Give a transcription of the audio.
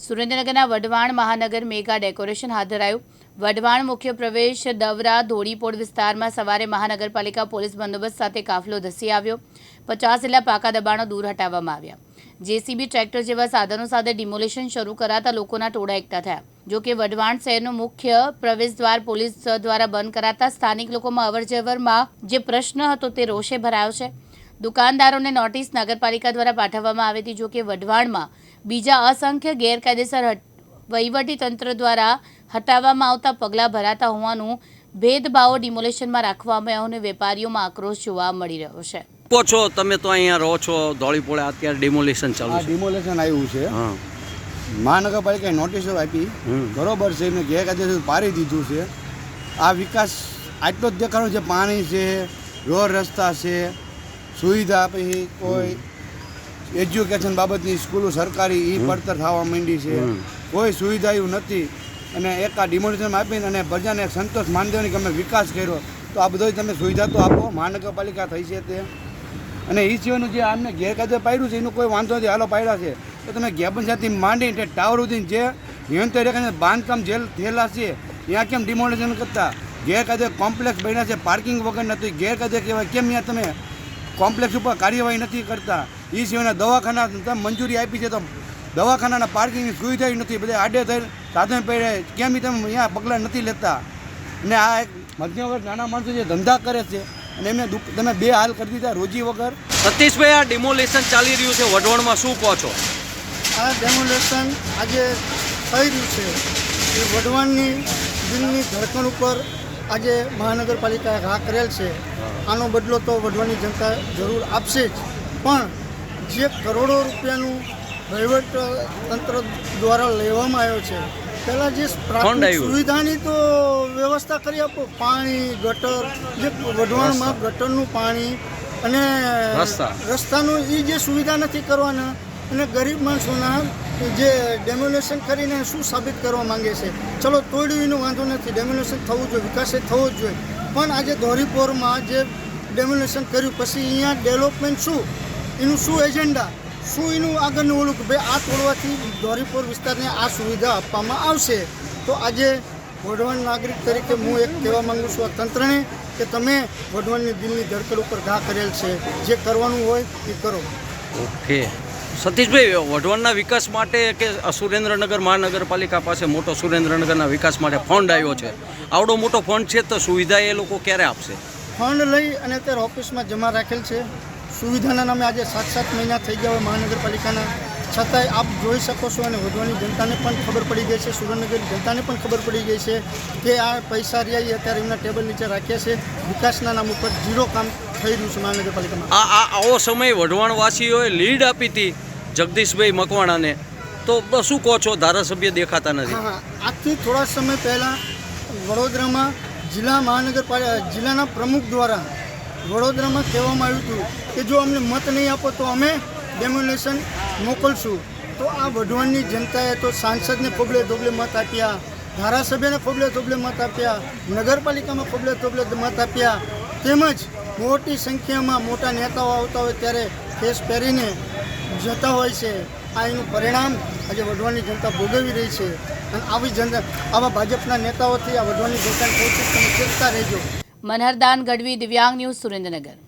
સુરેન્દ્રનગરના વઢવાણ મહાનગર mega decoration હાથ ધરાયું. વઢવાણ મુખ્ય પ્રવેશ દવરા ધોળીપોળ વિસ્તારમાં સવારે મહાનગરપાલિકા પોલીસ બંદોબસ્ત સાથે કાફલો ધસી આવ્યો. પચાસ જેટલા પાકા દબાણો દૂર હટાવવામાં આવ્યા. જેસીબી ટ્રેક્ટર જેવા સાધનો સાથે ડિમોલિશન શરૂ કરાતા લોકોના ટોળા એકઠા થયા. જો કે વઢવાણ શહેરનું મુખ્ય પ્રવેશદ્વાર પોલીસ દ્વારા બંધ કરાતા સ્થાનિક લોકોમાં અવરજવરમાં જે પ્રશ્ન હતો તે રોષે ભરાયો છે. દુકાનદારોને નોટિસ નગરપાલિકા દ્વારા પાઠવવામાં આવી હતી. જો કે વઢવાણમાં બીજા અસંખ્ય ગેરકાયદેસર હટ- વહીવટી તંત્ર દ્વારા હટાવવામાં આવતા પગલાં ભરાતા હોવાનું ભેદભાવો ડિમોલેશનમાં રાખવામાં આવ્યો અને વેપારીઓમાં આક્રોશ જોવા મળી રહ્યો છે. કહો છો? તમે તો અહીંયા રહો છો ધોળીપોળે અત્યારે ડિમોલેશન ચાલુ આ છે. ડિમોલેશન આવ્યું છે. હા. મહાનગરપાલિકાએ નોટિસો આપી. બરોબર છે એમને ગેરકાયદેસર પારી દીધું છે. આ વિકાસ આટલો જ દેખાડો છે. પાણી છે રોડ રસ્તા છે સુવિધા પછી કોઈ એજ્યુકેશન બાબતની સ્કૂલો સરકારી એ પડતર થવા માંડી છે. કોઈ સુવિધા એવું નથી. અને એક આ ડિમોલિશન આપીને અને પ્રજાને સંતોષ માનદેવની તમે કે અમે વિકાસ કર્યો તો આ બધો તમે સુવિધા તો આપો. મહાનગરપાલિકા થઈ છે તે. અને એ સિવાયનું જે આમને ગેરકાયદે પાડ્યું છે એનું કોઈ વાંધો નથી. હાલો પાડ્યા છે. તો તમે ગેર પંચાયતથી માંડી તે ટાવર સુધી જે નિયંત્રણ રેખાને બાંધકામ જે થયેલા છે ત્યાં કેમ ડિમોલિશન કરતા? ગેરકાયદે કોમ્પ્લેક્સ બન્યા છે પાર્કિંગ વગર નથી. ગેરકાયદે કહેવાય. કેમ ત્યાં તમે કોમ્પ્લેક્સ ઉપર કાર્યવાહી નથી કરતા? એ સિવાયના દવાખાના મંજૂરી આપી છે તો દવાખાનાના પાર્કિંગની સુવિધા નથી. બધા આડે થઈ સાધન પડે કેમ તમે અહીંયા પગલાં નથી લેતા. અને આ એક મધ્યમ વર્ગ નાના માણસો જે ધંધા કરે છે અને એમને દુક- તમે બે હાલ કરી દીધા રોજી વગર. સતીશભાઈ આ ડેમોલેશન ચાલી રહ્યું છે. વઢવાણમાં શું કહો છો? આ ડેમોલેશન આજે થઈ રહ્યું છે. એ વઢવાણની દિલની ધડકણ ઉપર આજે મહાનગરપાલિકાએ હા કરેલ છે. આનો બદલો તો વઢવાણની જનતા જરૂર આપશે જ. પણ જે કરોડો રૂપિયાનું વહીવટ તંત્ર દ્વારા લેવામાં આવ્યો છે પહેલાં જે પ્રાથમિક સુવિધાની તો વ્યવસ્થા કરી આપો. પાણી ગટર જે વઢવાણમાં ગટરનું પાણી અને રસ્તાનું એ જે સુવિધા નથી કરવાના અને ગરીબ માણસોના જે ડેમોલેશન કરીને શું સાબિત કરવા માંગે છે. ચલો તોડ્યું એનો વાંધો નથી. ડેમોલેશન થવું જોઈએ વિકાસે થવો જ જોઈએ. પણ આજે ધોરીપોરમાં જે ડેમોલેશન કર્યું પછી અહીંયા ડેવલપમેન્ટ શું? એનું શું એજન્ડા શું એનું આગળનું ઓલું કે ભાઈ આ તોડવાથી ધોરીપોર વિસ્તારને આ સુવિધા આપવામાં આવશે? તો આજે વઢવાણ નાગરિક તરીકે હું એક કહેવા માંગુ છું આ તંત્રને કે તમે વઢવાણની દિલની ધરકડ ઉપર ઘા કરેલ છે. જે કરવાનું હોય એ કરો. ઓકે. સતીશભાઈ વઢવાણના વિકાસ માટે કે સુરેન્દ્રનગર મહાનગરપાલિકા પાસે મોટો સુરેન્દ્રનગરના વિકાસ માટે ફંડ આવ્યો છે? આવડો મોટો ફંડ છે તો સુવિધા એ લોકો ક્યારે આપશે? ફંડ લઈ અને અત્યારે ઓફિસમાં જમા રાખેલ છે. સુવિધાના નામે આજે સાત સાત મહિના થઈ ગયા હોય મહાનગરપાલિકાના. છતાંય આપ જોઈ શકો છો અને વધવાની જનતાને પણ ખબર પડી ગઈ છે સુરેન્દ્રનગર જનતાને પણ ખબર પડી ગઈ છે કે આ પૈસા રહ્યા એ અત્યારે એમના ટેબલ નીચે રાખ્યા છે. વિકાસના નામ ઉપર ઝીરો કામ થઈ રહ્યું છે મહાનગરપાલિકામાં. આ આ આવો સમય વઢવાણવાસીઓએ લીડ આપી હતી જગદીશભાઈ મકવાણાને. તો શું કહો છો? ધારાસભ્ય દેખાતા નથી. આજથી થોડા સમય પહેલાં વડોદરામાં જિલ્લા મહાનગરપાલિકા જિલ્લાના પ્રમુખ દ્વારા વડોદરામાં કહેવામાં આવ્યું હતું કે જો અમને મત નહીં આપો તો અમે ડેમોલેશન મોકલશું. તો આ વઢવાણની જનતાએ તો સાંસદને ખોબલે ધોબલે મત આપ્યા, ધારાસભ્યને ખોબલે ધોબલે મત આપ્યા, નગરપાલિકામાં ખોબલે ધોબલે મત આપ્યા, તેમજ મોટી સંખ્યામાં મોટા નેતાઓ આવતા હોય ત્યારે કેસ પહેરીને જતા હોય છે. આ એનું પરિણામ આજે વઢવાણની જનતા ભોગવી રહી છે. અને આવી જનતા, આવા ભાજપના નેતાઓથી આ વઢવાણની જનતાને પહોંચી તમે ચેતતા રહેજો. મનહરદાન ગઢવી દિવ્યાંગ ન્યૂઝ સુરેન્દ્રનગર.